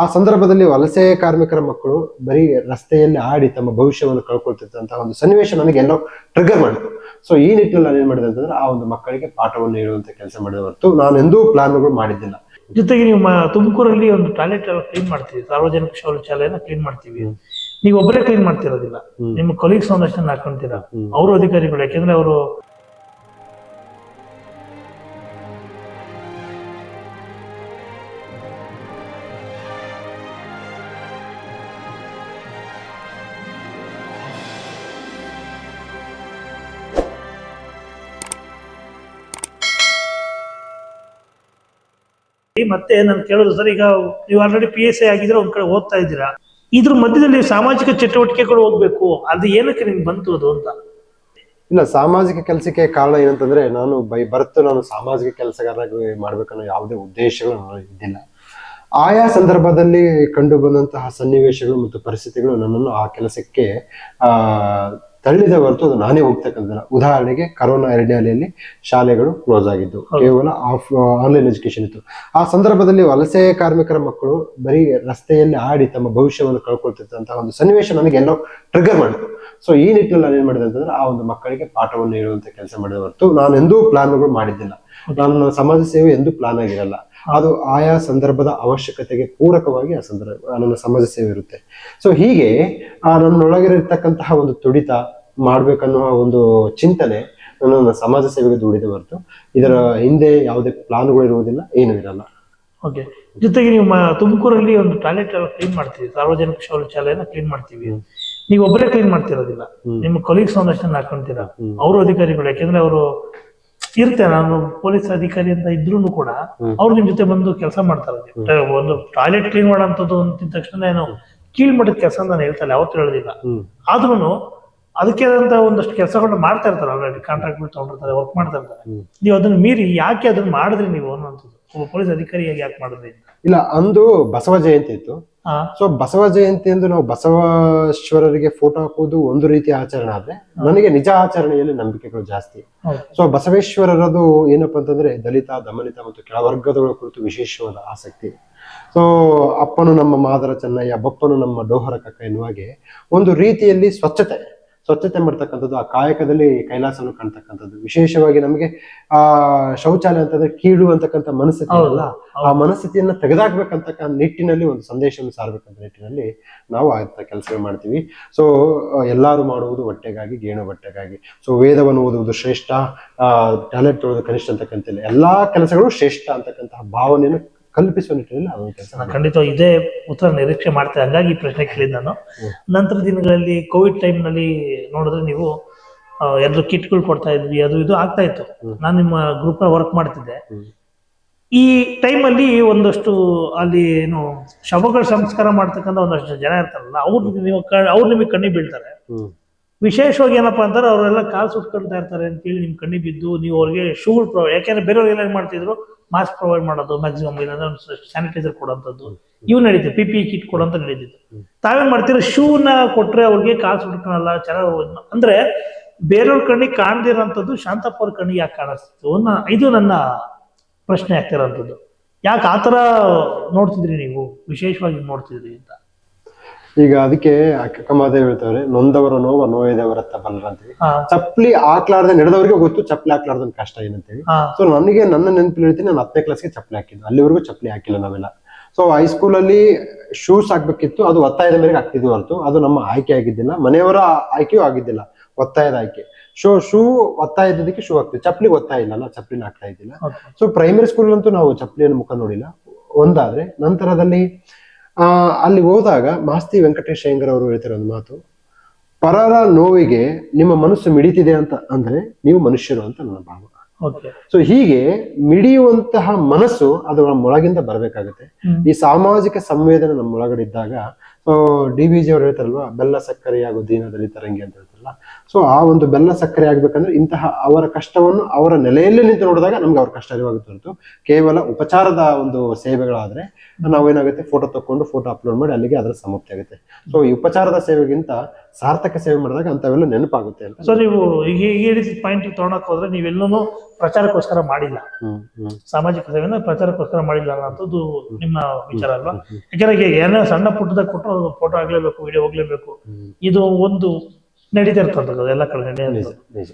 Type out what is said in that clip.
ಆ ಸಂದರ್ಭದಲ್ಲಿ ವಲಸೆ ಕಾರ್ಮಿಕರ ಮಕ್ಕಳು ಬರೀ ರಸ್ತೆಯಲ್ಲಿ ಆಡಿ ತಮ್ಮ ಭವಿಷ್ಯವನ್ನು ಕಳ್ಕೊಳ್ತಿದ್ದಂತಹ ಒಂದು ಸನ್ನಿವೇಶ ನನಗೆ ಎಲ್ಲೋ ಟ್ರಿಗರ್ ಮಾಡಿದ್ರು ಸೊ ಈ ನಿಟ್ಟಿನಲ್ಲಿ ನಾನು ಏನ್ ಮಾಡಿದೆ ಅಂತಂದ್ರೆ ಆ ಒಂದು ಮಕ್ಕಳಿಗೆ ಪಾಠವನ್ನು ಹೇಳುವಂತ ಕೆಲಸ ಮಾಡಿದೆ ಹೊರತು ನಾನು ಎಂದೂ ಪ್ಲಾನ್ಗಳು ಮಾಡಿದ್ದಿಲ್ಲ. ಜೊತೆಗೆ ನೀವು ತುಮಕೂರಲ್ಲಿ ಒಂದು ಟಾಯ್ಲೆಟ್ ಎಲ್ಲ ಕ್ಲೀನ್ ಮಾಡ್ತೀವಿ ಸಾರ್ವಜನಿಕ ಶೌಚಾಲಯನ ಕ್ಲೀನ್ ಮಾಡ್ತೀವಿ. ನೀವು ಒಬ್ಬರೇ ಕ್ಲೀನ್ ಮಾಡ್ತಿರೋದಿಲ್ಲ. ನಿಮ್ಮ ಕೊಲೀಗ್ಸ್ ಒಂದಷ್ಟು ಹಾಕೊಂತೀರಾ. ಅವರು ಅಧಿಕಾರಿಗಳು ಯಾಕೆಂದ್ರೆ ಅವರು ಮತ್ತೆ ನಾನು ಕೇಳೋದು ಸರ್, ಈಗ ನೀವು ಆಲ್ರೆಡಿ ಪಿ ಎಸ್ ಐ ಆಗಿದ್ರೆ ಒಂದ್ ಕಡೆ ಓದ್ತಾ ಇದ್ದೀರಾ? ಇದ್ರ ಮಧ್ಯದಲ್ಲಿ ಸಾಮಾಜಿಕ ಚಟುವಟಿಕೆಗಳು ಹೋಗ್ಬೇಕು ಅದು ಏನಕ್ಕೆ ನಿಮ್ಗೆ ಬಂತು ಅದು ಅಂತ? ಇಲ್ಲ, ಸಾಮಾಜಿಕ ಕೆಲಸಕ್ಕೆ ಕಾರಣ ಏನಂತಂದ್ರೆ, ನಾನು ಬೈ ಬರ್ತು ನಾನು ಸಾಮಾಜಿಕ ಕೆಲಸಗಾರರಾಗಿ ಮಾಡ್ಬೇಕನ್ನೋ ಯಾವುದೇ ಉದ್ದೇಶಗಳು ನನಗೆ ಇದ್ದಿಲ್ಲ. ಆಯಾ ಸಂದರ್ಭದಲ್ಲಿ ಕಂಡು ಬಂದಂತಹ ಸನ್ನಿವೇಶಗಳು ಮತ್ತು ಪರಿಸ್ಥಿತಿಗಳು ನನ್ನನ್ನು ಆ ಕೆಲಸಕ್ಕೆ, ಆ ತಳ್ಳಿದ ಹೊರತು ಅದು ನಾನೇ ಹೋಗ್ತಕ್ಕಂಥದ್ದು ಉದಾಹರಣೆಗೆ ಕರೋನಾ ಎರಡನೇ ಅಲೆಯಲ್ಲಿ ಶಾಲೆಗಳು ಕ್ಲೋಸ್ ಆಗಿದ್ದು ಕೇವಲ ಆಫ್ ಆನ್ಲೈನ್ ಎಜುಕೇಶನ್ ಇತ್ತು. ಆ ಸಂದರ್ಭದಲ್ಲಿ ವಲಸೆ ಕಾರ್ಮಿಕರ ಮಕ್ಕಳು ಬರೀ ರಸ್ತೆಯಲ್ಲಿ ಆಡಿ ತಮ್ಮ ಭವಿಷ್ಯವನ್ನು ಕಳ್ಕೊಳ್ತಿದ್ದಂತಹ ಒಂದು ಸನ್ನಿವೇಶ ನನಗೆ ಎಲ್ಲೋ ಟ್ರಿಗರ್ ಮಾಡಿತು. ಸೊ ಈ ನಿಟ್ಟಿನಲ್ಲಿ ನಾನು ಏನ್ ಮಾಡಿದೆ ಅಂತಂದ್ರೆ ಆ ಒಂದು ಮಕ್ಕಳಿಗೆ ಪಾಠವನ್ನು ಹೇಳುವಂತ ಕೆಲಸ ಮಾಡಿದ ಹೊರತು ನಾನು ಎಂದೂ ಪ್ಲಾನ್ಗಳು ಮಾಡಿದ್ದಿಲ್ಲ. ನಾನು ಸಮಾಜ ಸೇವೆ ಎಂದು ಪ್ಲಾನ್ ಆಗಿರಲ್ಲ. ಅದು ಆಯಾ ಸಂದರ್ಭದ ಅವಶ್ಯಕತೆಗೆ ಪೂರಕವಾಗಿ ಆ ಸಂದರ್ಭ ನನ್ನ ಸಮಾಜ ಸೇವೆ ಇರುತ್ತೆ. ಸೊ ಹೀಗೆ ಆ ನನ್ನೊಳಗಿರತಕ್ಕಂತಹ ಒಂದು ತುಡಿತ ಮಾಡ್ಬೇಕನ್ನುವ ಒಂದು ಚಿಂತನೆ ನನ್ನ ಸಮಾಜ ಸೇವೆಗೆ ದುಡಿದೆ ಹೊರತು. ಇದರ ಹಿಂದೆ ಯಾವುದೇ ಪ್ಲಾನ್ಗಳು ಇರುವುದಿಲ್ಲ ಏನೂ ಇರಲ್ಲ. ಓಕೆ ಜೊತೆಗೆ ನೀವು ತುಮಕೂರಲ್ಲಿ ಒಂದು ಟಾಯ್ಲೆಟ್ ಎಲ್ಲ ಕ್ಲೀನ್ ಮಾಡ್ತೀವಿ. ಸಾರ್ವಜನಿಕ ಶೌಚಾಲಯನ ಕ್ಲೀನ್ ಮಾಡ್ತೀವಿ. ನೀವು ಒಬ್ಬರೇ ಕ್ಲೀನ್ ಮಾಡ್ತಿರೋದಿಲ್ಲ. ನಿಮ್ಮ ಕೊಲೀಗ್ಸ್ ಒಂದಷ್ಟು ಹಾಕೊಂತೀರಾ. ಅವರು ಅಧಿಕಾರಿಗಳು ಯಾಕೆಂದ್ರೆ ಅವರು ಇರುತ್ತೆ. ನಾನು ಪೊಲೀಸ್ ಅಧಿಕಾರಿ ಅಂತ ಇದ್ರು ಕೂಡ. ಅವ್ರು ನಿಮ್ ಜೊತೆ ಬಂದು ಕೆಲಸ ಮಾಡ್ತಾರೆ. ಒಂದು ಟಾಯ್ಲೆಟ್ ಕ್ಲೀನ್ ಮಾಡೋಂಥದ್ದು ಅಂತಿದ ತಕ್ಷಣ ಏನು ಕೀಳ್ಮಟ್ಟದ ಕೆಲಸ ನಾನು ಹೇಳ್ತಾರೆ ಯಾವತ್ತೂ ಹೇಳೋದಿಲ್ಲ. ಆದ್ರೂ ಅದಕ್ಕೆ ಆದಂತ ಒಂದಷ್ಟು ಕೆಲಸಗಳನ್ನ ಮಾಡ್ತಾ ಇರ್ತಾರೆ. ಆಲ್ರೆಡಿ ಕಾಂಟ್ರಾಕ್ಟ್ ತಗೊಂಡಿರ್ತಾರೆ ವರ್ಕ್ ಮಾಡ್ತಾ ಇರ್ತಾರೆ. ನೀವು ಅದನ್ನ ಮೀರಿ ಯಾಕೆ ಅದನ್ನ ಮಾಡಿದ್ರಿ ನೀವು ಅನ್ನೋಂಥದ್ದು. ಒಬ್ಬ ಪೊಲೀಸ್ ಅಧಿಕಾರಿಯಾಗಿ ಯಾಕೆ ಮಾಡಿದ್ರಿ ಇಲ್ಲ ಅಂದು ಬಸವ ಜಯಂತಿ ಇತ್ತು. ಸೊ ಬಸವ ಜಯಂತಿ ಎಂದು ನಾವು ಬಸವೇಶ್ವರರಿಗೆ ಫೋಟೋ ಹಾಕುವುದು ಒಂದು ರೀತಿಯ ಆಚರಣೆ ಆದ್ರೆ ನನಗೆ ನಿಜ ಆಚರಣೆಯಲ್ಲಿ ನಂಬಿಕೆಗಳು ಜಾಸ್ತಿ. ಸೊ ಬಸವೇಶ್ವರರದು ಏನಪ್ಪಾ ಅಂತಂದ್ರೆ ದಲಿತ ದಮನಿತ ಮತ್ತು ಕೆಳವರ್ಗದಗಳ ಕುರಿತು ವಿಶೇಷವಾದ ಆಸಕ್ತಿ. ಸೊ ಅಪ್ಪನು ನಮ್ಮ ಮಾದರ ಚೆನ್ನಯ್ಯ ಬಪ್ಪನು ನಮ್ಮ ಡೋಹರ ಕಕ್ಕ ಎನ್ನುವಾಗೆ ಒಂದು ರೀತಿಯಲ್ಲಿ ಸ್ವಚ್ಛತೆ. ಸ್ವಚ್ಛತೆ ಮಾಡ್ತಕ್ಕಂಥದ್ದು ಆ ಕಾಯಕದಲ್ಲಿ ಕೈಲಾಸವನ್ನು ಕಾಣ್ತಕ್ಕಂಥದ್ದು. ವಿಶೇಷವಾಗಿ ನಮಗೆ ಆ ಶೌಚಾಲಯ ಅಂತಂದ್ರೆ ಕೀಳು ಅಂತಕ್ಕಂಥ ಮನಸ್ಥಿತಿ ಅಲ್ಲ ಆ ಮನಸ್ಥಿತಿಯನ್ನ ತೆಗೆದಾಕ್ಬೇಕಂತಕ್ಕ ನಿಟ್ಟಿನಲ್ಲಿ ಒಂದು ಸಂದೇಶವನ್ನು ಸಾರ್ಬೇಕಂತ ನಿಟ್ಟಿನಲ್ಲಿ ನಾವು ಆ ಕೆಲಸಗಳು ಮಾಡ್ತೀವಿ. ಸೊ ಎಲ್ಲರೂ ಮಾಡುವುದು ಹೊಟ್ಟೆಗಾಗಿ ಗೇಣು ಬಟ್ಟೆಗಾಗಿ ಸೊ ವೇದವನ್ನು ಓದುವುದು ಶ್ರೇಷ್ಠ ಟ್ಯಾಲೆಂಟ್ ತೊಳೆದು ಕನಿಷ್ಠ ಅಂತಕ್ಕಂತಿಲ್ಲ ಎಲ್ಲಾ ಕೆಲಸಗಳು ಶ್ರೇಷ್ಠ ಅಂತಕ್ಕಂತಹ ಭಾವನೆಯನ್ನು ಕಲ್ಪಿಸುವ ನಿಟ್ಟಿನಲ್ಲಿ ಅದೊಂದು ಕೆಲಸ ಖಂಡಿತವಾಗಿ ಇದೇ ಉತ್ತರ ನಿರೀಕ್ಷೆ ಮಾಡ್ತೇನೆ ಹಂಗಾಗಿ ಈ ಪ್ರಶ್ನೆ ಕೇಳಿದ್ ನಾನು. ನಂತರ ದಿನಗಳಲ್ಲಿ ಕೋವಿಡ್ ಟೈಮ್ನಲ್ಲಿ ನೋಡಿದ್ರೆ ನೀವು ಎಲ್ಲರೂ ಕಿಟ್ಗಳು ಕೊಡ್ತಾ ಇದ್ವಿ ಅದು ಇದು ಆಗ್ತಾ ಇತ್ತು. ನಾನು ನಿಮ್ಮ ಗ್ರೂಪ್ ವರ್ಕ್ ಮಾಡ್ತಿದ್ದೆ. ಈ ಟೈಮ್ ಅಲ್ಲಿ ಒಂದಷ್ಟು ಅಲ್ಲಿ ಏನು ಶವಗಳ ಸಂಸ್ಕಾರ ಮಾಡ್ತಕ್ಕಂಥ ಒಂದಷ್ಟು ಜನ ಇರ್ತಾರಲ್ಲ ಅವ್ರು ನೀವು ಅವ್ರು ನಿಮಗೆ ಕಣ್ಣಿ ಬೀಳ್ತಾರೆ. ವಿಶೇಷವಾಗಿ ಏನಪ್ಪಾ ಅಂತಾರೆ ಅವರೆಲ್ಲ ಕಾಲು ಸುಟ್ಕೊಳ್ತಾ ಇರ್ತಾರೆ ಅಂತೇಳಿ ನಿಮ್ ಕಣ್ಣಿ ಬಿದ್ದು ನೀವು ಅವ್ರಿಗೆ ಶೂಗಳು ಯಾಕೆಂದ್ರೆ ಬೇರೆಯವ್ರಿಗೆ ಏನ್ ಮಾಡ್ತಿದ್ರು ಮಾಸ್ಕ್ ಪ್ರೊವೈಡ್ ಮಾಡೋದು ಮ್ಯಾಕ್ಸಿಮಮ್ ಇಲ್ಲಾಂದ್ರೆ ಸ್ಯಾನಿಟೈಸರ್ ಕೊಡೋಂಥದ್ದು. ಇವು ನಡೀತಿತ್ತು. ಪಿ ಪಿ ಕಿಟ್ ಕೊಡೋಂತ ನಡೀತಿತ್ತು. ತಾವೇನ್ ಮಾಡ್ತೀರ? ಶೂನ ಕೊಟ್ರೆ ಅವ್ರಿಗೆ ಕಾಲು ಸುಟ್ಕೊಳಲ್ಲ ಚೆನ್ನಾಗಿ ಅಂದ್ರೆ ಬೇರೆಯವ್ರ ಕಣ್ಣಿಗೆ ಕಾಣ್ದಿರೋಂಥದ್ದು ಶಾಂತಪ್ಪ ಅವ್ರ ಕಣ್ಣಿಗೆ ಯಾಕೆ ಕಾಣಿಸ್ತಿತ್ತು? ಇದು ನನ್ನ ಪ್ರಶ್ನೆ ಆಗ್ತಿರೋಂಥದ್ದು. ಯಾಕೆ ಆ ಥರ ನೋಡ್ತಿದ್ರಿ ನೀವು? ವಿಶೇಷವಾಗಿ ನೋಡ್ತಿದ್ರಿ ಅಂತ. ಈಗ ಅದಕ್ಕೆ ಅಕ್ಕಮಾದೇವ್ ಹೇಳ್ತಾರೆ ನೊಂದವರ ನೋವ ನೋಯದವರ ತಬಲ್ರ ಅಂತೀವಿ ಚಪ್ಪಲಿ ಹಾಕ್ಲಾರ್ದೆ ನಡೆದವರಿಗೆ ಗೊತ್ತು ಚಪ್ಪಲಿ ಹಾಕ್ಲಾರ್ದ ಕಷ್ಟ ಏನಂತೇಳಿ. ಸೊ ನನಗೆ ನನ್ನ ನೆನಪಲ್ಲಿ ಹೇಳ್ತೀನಿ ನಾನು ಹತ್ತನೇ ಕ್ಲಾಸ್ಗೆ ಚಪ್ಪಲಿ ಹಾಕಿದ್ದು. ಅಲ್ಲಿವರೆಗೂ ಚಪ್ಪಲಿ ಹಾಕಿಲ್ಲ ನಾವೆಲ್ಲ. ಸೊ ಹೈಸ್ಕೂಲಲ್ಲಿ ಶೂಸ್ ಹಾಕ್ಬೇಕಿತ್ತು ಅದು ಒತ್ತಾಯದ ಮೇರೆಗೆ ಹಾಕ್ತಿದ್ವಿ ಹೊರತು. ಅದು ನಮ್ಮ ಆಯ್ಕೆ ಆಗಿದ್ದಿಲ್ಲ. ಮನೆಯವರ ಆಯ್ಕೆಯೂ ಆಗಿದ್ದಿಲ್ಲ ಒತ್ತಾಯದ ಆಯ್ಕೆ. ಶೋ ಶೂ ಒತ್ತಾಯ ಇದ್ದದಕ್ಕೆ ಶೂ ಹಾಕ್ತಿವಿ ಚಪ್ಪಲಿ ಒತ್ತಾಯ ಇಲ್ಲ ನಾವು ಚಪ್ಪಲಿನ ಹಾಕ್ತಾ ಇದ್ದಿಲ್ಲ. ಸೊ ಪ್ರೈಮರಿ ಸ್ಕೂಲ್ ಅಂತೂ ನಾವು ಚಪ್ಪಲಿಯನ್ನು ಮುಖ ನೋಡಿಲ್ಲ. ಒಂದಾದ್ರೆ ನಂತರದಲ್ಲಿ ಅಲ್ಲಿ ಹೋದಾಗ ಮಾಸ್ತಿ ವೆಂಕಟೇಶ ಅಯ್ಯಂಗರ್ ಅವರು ಹೇಳ್ತಾರೆ ಒಂದು ಮಾತು ಪರರ ನೋವಿಗೆ ನಿಮ್ಮ ಮನಸ್ಸು ಮಿಡಿತಿದೆ ಅಂತ ಅಂದ್ರೆ ನೀವು ಮನುಷ್ಯರು ಅಂತ ನನ್ನ ಭಾವ. ಸೊ ಹೀಗೆ ಮಿಡಿಯುವಂತಹ ಮನಸ್ಸು ಅದು ನಮ್ಮ ಒಳಗಿಂದ ಬರಬೇಕಾಗುತ್ತೆ. ಈ ಸಾಮಾಜಿಕ ಸಂವೇದನೆ ನಮ್ಮೊಳಗಡೆ ಇದ್ದಾಗ ಡಿ ಬಿ ಜಿ ಅವ್ರು ಹೇಳ್ತಾರಲ್ವಾ ಬೆಲ್ಲ ಸಕ್ಕರೆಯಾಗೋ ದೀನ ತರಂಗಿ ಅಂತ ಹೇಳ್ತಾರಲ್ಲ ಸೊ ಆ ಒಂದು ಬೆಲ್ಲ ಸಕ್ಕರೆ ಆಗ್ಬೇಕಂದ್ರೆ ಇಂತಹ ಅವರ ಕಷ್ಟವನ್ನು ಅವರ ನೆಲೆಯಲ್ಲೇ ನಿಂತು ನೋಡಿದಾಗ ನಮ್ಗೆ ಅವ್ರ ಕಷ್ಟ ಅರಿವಾಗುತ್ತೆ ಹೊರತು. ಕೇವಲ ಉಪಚಾರದ ಒಂದು ಸೇವೆಗಳಾದ್ರೆ ನಾವೇನಾಗುತ್ತೆ? ಫೋಟೋ ತಕೊಂಡು ಫೋಟೋ ಅಪ್ಲೋಡ್ ಮಾಡಿ ಅಲ್ಲಿಗೆ ಅದರ ಸಮಾಪ್ತಿ ಆಗುತ್ತೆ. ಸೊ ಈ ಉಪಚಾರದ ಸೇವೆಗಿಂತ ಸಾರ್ಥಕ ಸೇವೆ ಮಾಡಿದಾಗ ಅಂತವೆಲ್ಲ ನೆನಪಾಗುತ್ತೆ ಅಂತ. ಸೊ ನೀವು ಈಗ ಈ ರೀತಿ ಪಾಯಿಂಟ್ ತಗೊಳಕ್ ಹೋದ್ರೆ ನೀವೆಲ್ಲೂ ಪ್ರಚಾರಕ್ಕೋಸ್ಕರ ಮಾಡಿಲ್ಲ. ಸಾಮಾಜಿಕ ಸೇವೆನ ಪ್ರಚಾರಕ್ಕೋಸ್ಕರ ಮಾಡಿಲ್ಲ ಅನ್ನೋದು ನಿಮ್ಮ ವಿಚಾರ ಅಲ್ವಾ? ಯಾಕಂದ್ರೆ ಏನೋ ಸಣ್ಣ ಪುಟ್ಟದಾಗ ಕೊಟ್ಟರು ಫೋಟೋ ಆಗ್ಲೇಬೇಕು ವಿಡಿಯೋ ಹೋಗ್ಲೇಬೇಕು. ಇದು ಒಂದು ನಡೀತಾ ಅದು ಎಲ್ಲ ಕಡೆ ನಡೆಯೋದು ನಿಜ ನಿಜ.